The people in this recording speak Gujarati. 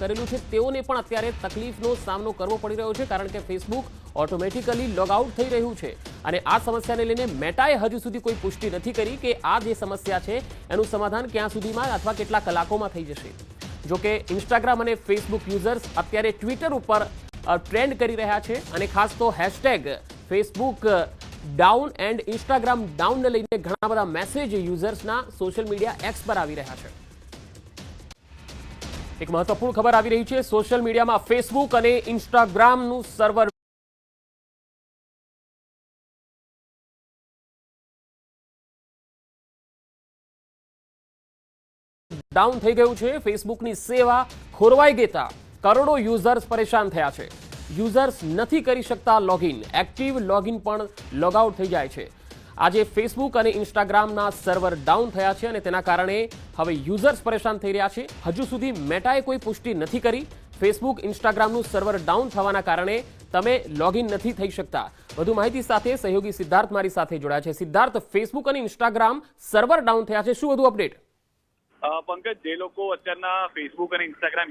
કરેલું છે. તેઓને પણ અત્યારે તકલીફનો સામનો કરવો પડી રહ્યો છે, કારણ કે ફેસબુક ઓટોમેટિકલી લોગઆઉટ થઈ રહ્યું છે. અને આ સમસ્યાને લઈને મેટાએ હજુ સુધી કોઈ પુષ્ટિ નથી કરી કે આ જે સમસ્યા છે, એનું સમાધાન ક્યાં સુધીમાં અથવા કેટલા કલાકોમાં થઈ જશે. જો કે ઇન્સ્ટાગ્રામ અને ફેસબુક યુઝર્સ અત્યારે ટ્વિટર ઉપર ટ્રેન્ડ કરી રહ્યા છે અને ખાસ તો hashtag Facebook down and Instagram ડાઉનને લઈને ઘણા બધા મેસેજ યુઝર્સના સોશિયલ મીડિયા એક્સ પર આવી રહ્યા છે. એક મહત્વપૂર્ણ ખબર આવી રહી છે સોશિયલ મીડિયામાં ફેસબુક અને ઇન્સ્ટાગ્રામનું સર્વર ડાઉન થઈ ગયું છે ફેસબુકની સેવા ખોરવાઈ ગતા કરોડો યુઝર્સ પરેશાન થયા છે. યુઝર્સ નથી કરી શકતા લોગિન એક્ટિવ લોગિન પણ લોગઆઉટ થઈ જાય છે. આજે ફેસબુક અને ઇન્સ્ટાગ્રામના સર્વર ડાઉન થયા છે અને તેના કારણે હવે યુઝર્સ પરેશાન થઈ રહ્યા છે. હજુ સુધી મેટાએ કોઈ પુષ્ટિ નથી કરી. ફેસબુક ઇન્સ્ટાગ્રામનું સર્વર ડાઉન થવાના કારણે તમે લોગિન નથી થઈ શકતા. વધુ માહિતી સાથે સહયોગી સિદ્ધાર્થ મારી સાથે જોડાયા છે. સિદ્ધાર્થ ફેસબુક અને ઇન્સ્ટાગ્રામ સર્વર ડાઉન થયા છે. શું વધુ અપડેટ પંકજ, જે લોકો અત્યારના ફેસબુક અને ઇન્સ્ટાગ્રામ